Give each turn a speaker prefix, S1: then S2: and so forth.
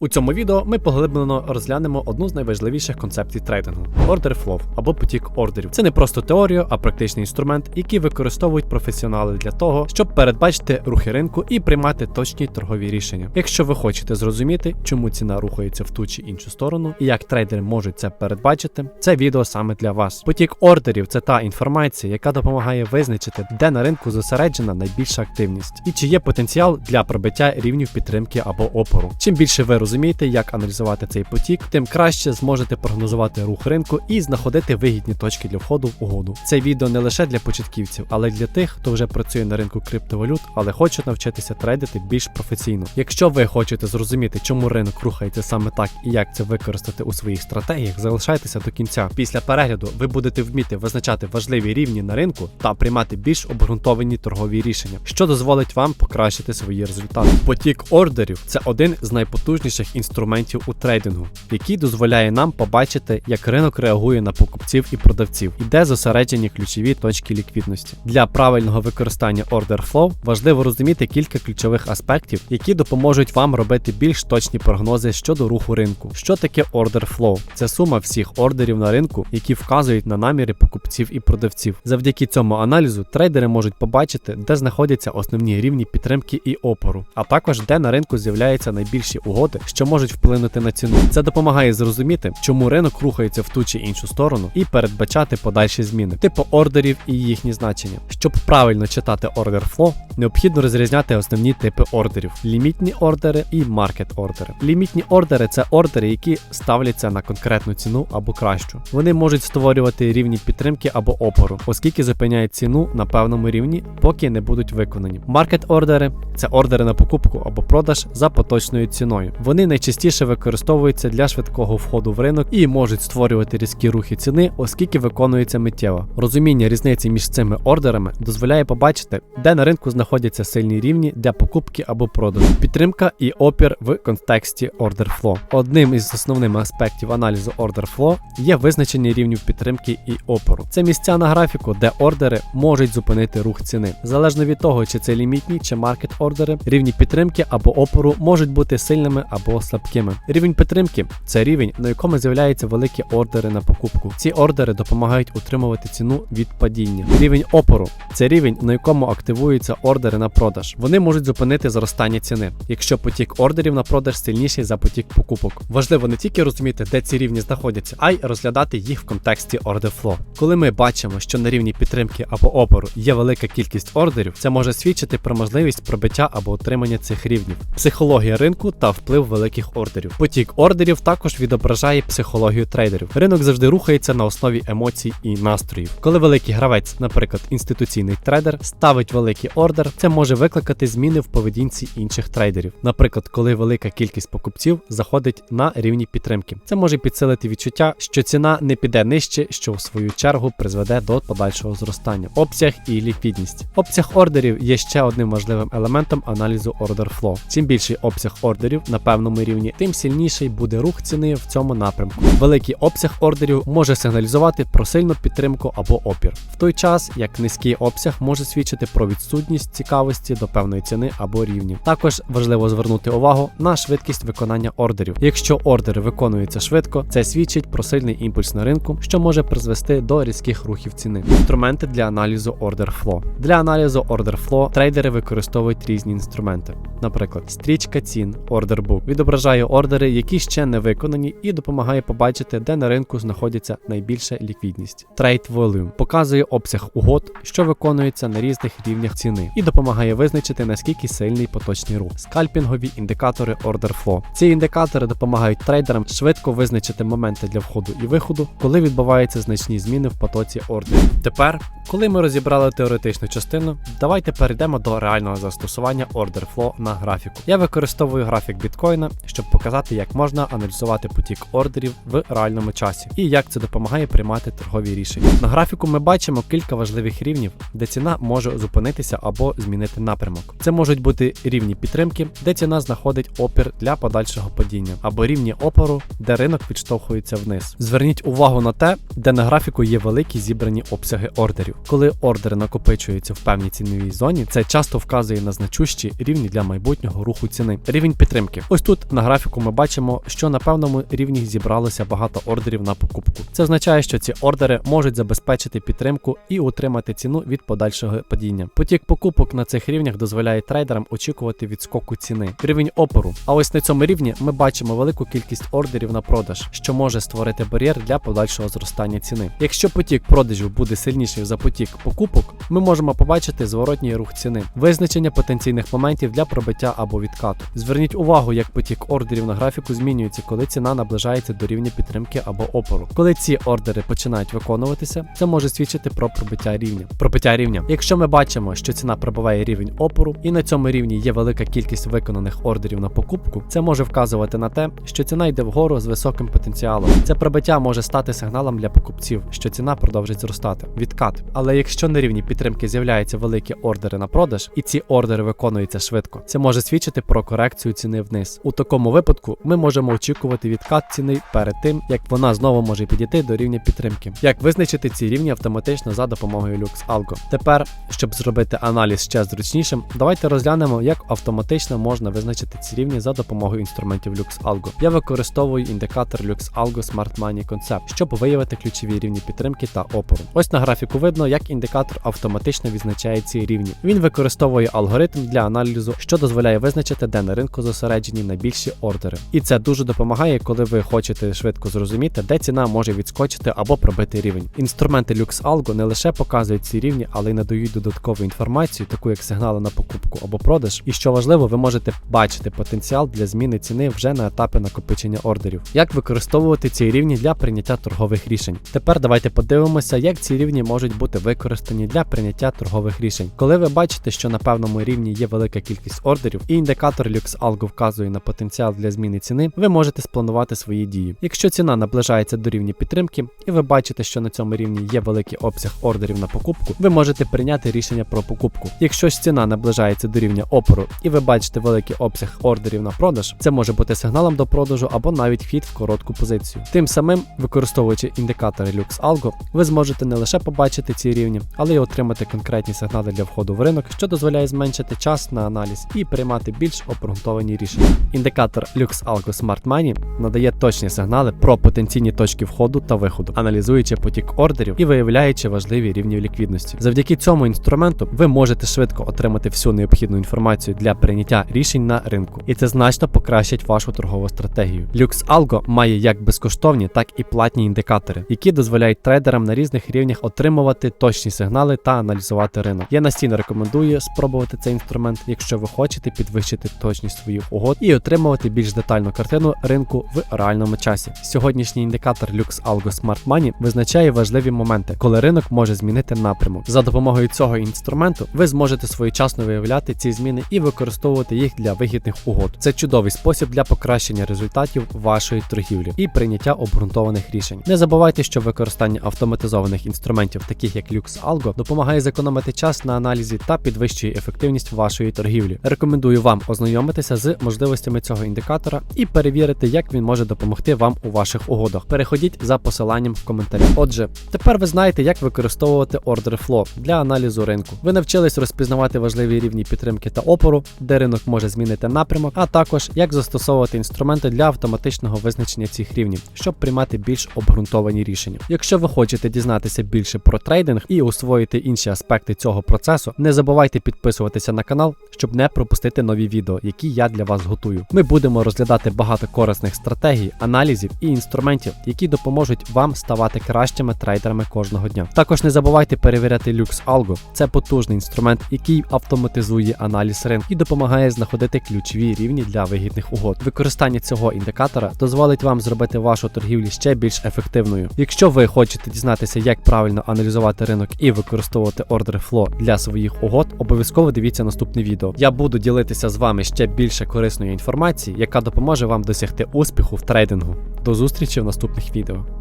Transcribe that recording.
S1: У цьому відео ми поглиблено розглянемо одну з найважливіших концепцій трейдингу ордер флоу або потік ордерів. Це не просто теорія, а практичний інструмент, який використовують професіонали для того, щоб передбачити рухи ринку і приймати точні торгові рішення. Якщо ви хочете зрозуміти, чому ціна рухається в ту чи іншу сторону і як трейдери можуть це передбачити, це відео саме для вас. Потік ордерів це та інформація, яка допомагає визначити, де на ринку зосереджена найбільша активність і чи є потенціал для пробиття рівнів підтримки або опору. Чим більше ви розумієте, як аналізувати цей потік, тим краще зможете прогнозувати рух ринку і знаходити вигідні точки для входу в угоду. Це відео не лише для початківців, але й для тих, хто вже працює на ринку криптовалют, але хоче навчитися трейдити більш професійно. Якщо ви хочете зрозуміти, чому ринок рухається саме так і як це використати у своїх стратегіях, залишайтеся до кінця. Після перегляду ви будете вміти визначати важливі рівні на ринку та приймати більш обґрунтовані торгові рішення, що дозволить вам покращити свої результати. Потік ордерів це один з найпотужніших інструментів у трейдингу, який дозволяє нам побачити, як ринок реагує на покупців і продавців, і де зосереджені ключові точки ліквідності. Для правильного використання order flow важливо розуміти кілька ключових аспектів, які допоможуть вам робити більш точні прогнози щодо руху ринку. Що таке order flow? Це сума всіх ордерів на ринку, які вказують на наміри покупців і продавців. Завдяки цьому аналізу трейдери можуть побачити, де знаходяться основні рівні підтримки і опору, а також де на ринку з'являються найбільші угоди, що можуть вплинути на ціну. Це допомагає зрозуміти, чому ринок рухається в ту чи іншу сторону, і передбачати подальші зміни, типу ордерів і їхні значення. Щоб правильно читати order flow, необхідно розрізняти основні типи ордерів: лімітні ордери і маркет ордери. Лімітні ордери це ордери, які ставляться на конкретну ціну або кращу. Вони можуть створювати рівні підтримки або опору, оскільки зупиняють ціну на певному рівні, поки не будуть виконані. Маркет ордери це ордери на покупку або продаж за поточною ціною. Вони найчастіше використовуються для швидкого входу в ринок і можуть створювати різкі рухи ціни, оскільки виконуються миттєво. Розуміння різниці між цими ордерами дозволяє побачити, де на ринку знаходяться сильні рівні для покупки або продажу, підтримка і опір в контексті order flow. Одним із основних аспектів аналізу order flow є визначення рівнів підтримки і опору. Це місця на графіку, де ордери можуть зупинити рух ціни. Залежно від того, чи це лімітні чи маркет ордери, рівні підтримки або опору можуть бути сильними або слабкими. Рівень підтримки це рівень, на якому з'являються великі ордери на покупку. Ці ордери допомагають утримувати ціну від падіння. Рівень опору це рівень, на якому активуються ордери на продаж. Вони можуть зупинити зростання ціни, якщо потік ордерів на продаж сильніший за потік покупок. Важливо не тільки розуміти, де ці рівні знаходяться, а й розглядати їх в контексті order flow. Коли ми бачимо, що на рівні підтримки або опору є велика кількість ордерів, це може свідчити про можливість пробиття або отримання цих рівнів, психологія ринку та вплив великих ордерів. Потік ордерів також відображає психологію трейдерів. Ринок завжди рухається на основі емоцій і настроїв. Коли великий гравець, наприклад, інституційний трейдер, ставить великий ордер, це може викликати зміни в поведінці інших трейдерів. Наприклад, коли велика кількість покупців заходить на рівні підтримки, це може підсилити відчуття, що ціна не піде нижче, що в свою чергу призведе до подальшого зростання. Обсяг і ліквідність. Обсяг ордерів є ще одним важливим елементом аналізу order flow. Чим більший обсяг ордерів на певному рівні, тим сильніший буде рух ціни в цьому напрямку. Великий обсяг ордерів може сигналізувати про сильну підтримку або опір, в той час як низький обсяг може свідчити про відсутність цікавості до певної ціни або рівнів. Також важливо звернути увагу на швидкість виконання ордерів. Якщо ордери виконуються швидко, це свідчить про сильний імпульс на ринку, що може призвести до різких рухів ціни. Інструменти для аналізу order flow. Для аналізу order flow трейдери використовують різні інструменти. Наприклад, стрічка цін Order Book відображає ордери, які ще не виконані, і допомагає побачити, де на ринку знаходиться найбільша ліквідність. Trade Volume показує обсяг угод, що виконується на різних рівнях ціни, і допомагає визначити наскільки сильний поточний рух. Скальпінгові індикатори Order Flow. Ці індикатори допомагають трейдерам швидко визначити моменти для входу і виходу, коли відбуваються значні зміни в потоці ордерів. Тепер, коли ми розібрали теоретичну частину, давайте перейдемо до реального застосування Order Flow на графіку. Я використовую графік біткоїна, щоб показати, як можна аналізувати потік ордерів в реальному часі і як це допомагає приймати торгові рішення. На графіку ми бачимо кілька важливих рівнів, де ціна може зупинитися або змінити напрямок. Це можуть бути рівні підтримки, де ціна знаходить опір для подальшого падіння, або рівні опору, де ринок відштовхується вниз. Зверніть увагу на те, де на графіку є великі зібрані обсяги ордерів. Коли ордери накопичуються в певній ціновій зоні, це часто вказує на значущі рівні для майбутнього руху ціни. Рівень підтримки. Ось тут на графіку ми бачимо, що на певному рівні зібралося багато ордерів на покупку. Це означає, що ці ордери можуть забезпечити підтримку і утримати ціну від подальшого падіння. Потік покупок на цих рівнях дозволяє трейдерам очікувати відскоку ціни. Рівень опору. А ось на цьому рівні ми бачимо велику кількість ордерів на продаж, що може створити бар'єр для подальшого зростання ціни. Якщо потік продажів буде сильніший за потік покупок, ми можемо побачити зворотній рух ціни, визначення потенційних моментів для пробиття або відкату. Зверніть увагу, як потік ордерів на графіку змінюється, коли ціна наближається до рівня підтримки або опору. Коли ці ордери починають виконуватися, це може свідчити про пробиття рівня. Пробиття рівня. Якщо ми бачимо, що ціна пробиває рівень опору, і на цьому рівні є велика кількість виконаних ордерів на покупку, це може вказувати на те, що ціна йде вгору з високим потенціалом. Це пробиття може стати сигналом для покупців, що ціна продовжить зростати. Відкат. Але якщо на рівні підтримки з'являються великі ордери на продаж, і ці ордери виконуються швидко, це може свідчити про корекцію ціни вниз. У такому випадку ми можемо очікувати відкат ціни перед тим, як вона знову може підійти до рівня підтримки. Як визначити ці рівні автоматично за допомогою LuxAlgo? Тепер, щоб зробити аналіз ще зручнішим, давайте розглянемо, як автоматично можна визначити ці рівні за допомогою інструментів LuxAlgo. Я використовую індикатор LuxAlgo Smart Money Concept, щоб виявити ключові рівні підтримки та опору. Ось на графіку видно, як індикатор автоматично відзначає ці рівні. Він використовує алгоритм для аналізу, що дозволяє визначити, де на ринку зосереджені найбільші ордери. І це дуже допомагає, коли ви хочете швидко зрозуміти, де ціна може відскочити або пробити рівень. Інструменти LuxAlgo не лише показують ці рівні, але й надають додаткову інформацію, таку як сигнали на покупку або продаж. І що важливо, ви можете бачити потенціал для зміни ціни вже на етапі накопичення ордерів. Як використовувати ці рівні для прийняття торгових рішень? Тепер давайте подивимося, як ці рівні можуть бути використані для прийняття торгових рішень. Коли ви бачите, що на певному рівні є велика кількість ордерів, і індикатор LuxAlgo вказує на потенціал для зміни ціни, ви можете спланувати свої дії. Якщо ціна наближається до рівня підтримки, і ви бачите, що на цьому рівні є великий обсяг ордерів на покупку, ви можете прийняти рішення про покупку. Якщо ж ціна наближається до рівня опору, і ви бачите великий обсяг ордерів на продаж, це може бути сигналом до продажу або навіть вхід в коротку позицію. Тим самим, використовуючи індикатори LuxAlgo, ви зможете не лише побачити ці рівні, але й отримати конкретні сигнали для входу в ринок, що дозволяє зменшити час на аналіз і приймати більш обґрунтовані рішення. Індикатор LuxAlgo Smart Money надає точні сигнали про потенційні точки входу та виходу, аналізуючи потік ордерів і виявляючи важливі рівні ліквідності. Завдяки цьому інструменту ви можете швидко отримати всю необхідну інформацію для прийняття рішень на ринку, і це значно покращить вашу торгову стратегію. LuxAlgo має як безкоштовні, так і платні індикатори, які дозволяють трейдерам на різних рівнях отримувати точні сигнали та аналізувати ринок. Я настійно рекомендую спробувати цей інструмент, якщо ви хочете підвищити точність своїх угод і отримувати більш детальну картину ринку в реальному часі. Сьогоднішній індикатор LuxAlgo Smart Money визначає важливі моменти, коли ринок може змінити напрямок. За допомогою цього інструменту ви зможете своєчасно виявляти ці зміни і використовувати їх для вигідних угод. Це чудовий спосіб для покращення результатів вашої торгівлі і прийняття обґрунтованих рішень. Не забувайте, що використання автоматизованих інструментів, таких як LuxAlgo, допомагає зекономити час на аналізі та підвищує ефективність вашої торгівлі. Рекомендую вам ознайомитися з можливостями цього індикатора і перевірити, як він може допомогти вам у ваших угодах. Переходіть за посиланням в коментарі. Отже, тепер ви знаєте, як використовувати Order Flow для аналізу ринку. Ви навчились розпізнавати важливі рівні підтримки та опору, де ринок може змінити напрямок, а також як застосовувати інструменти для автоматичного визначення цих рівнів, щоб приймати більш обґрунтовані рішення. Якщо ви хочете дізнатися більше про трейдинг і освоїти інші аспекти цього процесу, не забувайте підписуватися на канал, щоб не пропустити нові відео, які я для вас готую. Ми будемо розглядати багато корисних стратегій, аналізів і інструментів, які допоможуть вам ставати кращими трейдерами кожного дня. Також не забувайте перевіряти LuxAlgo. Це потужний інструмент, який автоматизує аналіз ринку і допомагає знаходити ключові рівні для вигідних угод. Використання цього індикатора дозволить вам зробити вашу торгівлю ще більш ефективною. Якщо ви хочете дізнатися, як правильно аналізувати ринок і використовувати Order Flow для своїх угод, обов'язково дивіться наступне відео. Я буду ділитися з вами ще більше корисної інформації, яка допоможе вам досягти успіху в трейдингу. До зустрічі в наступних відео.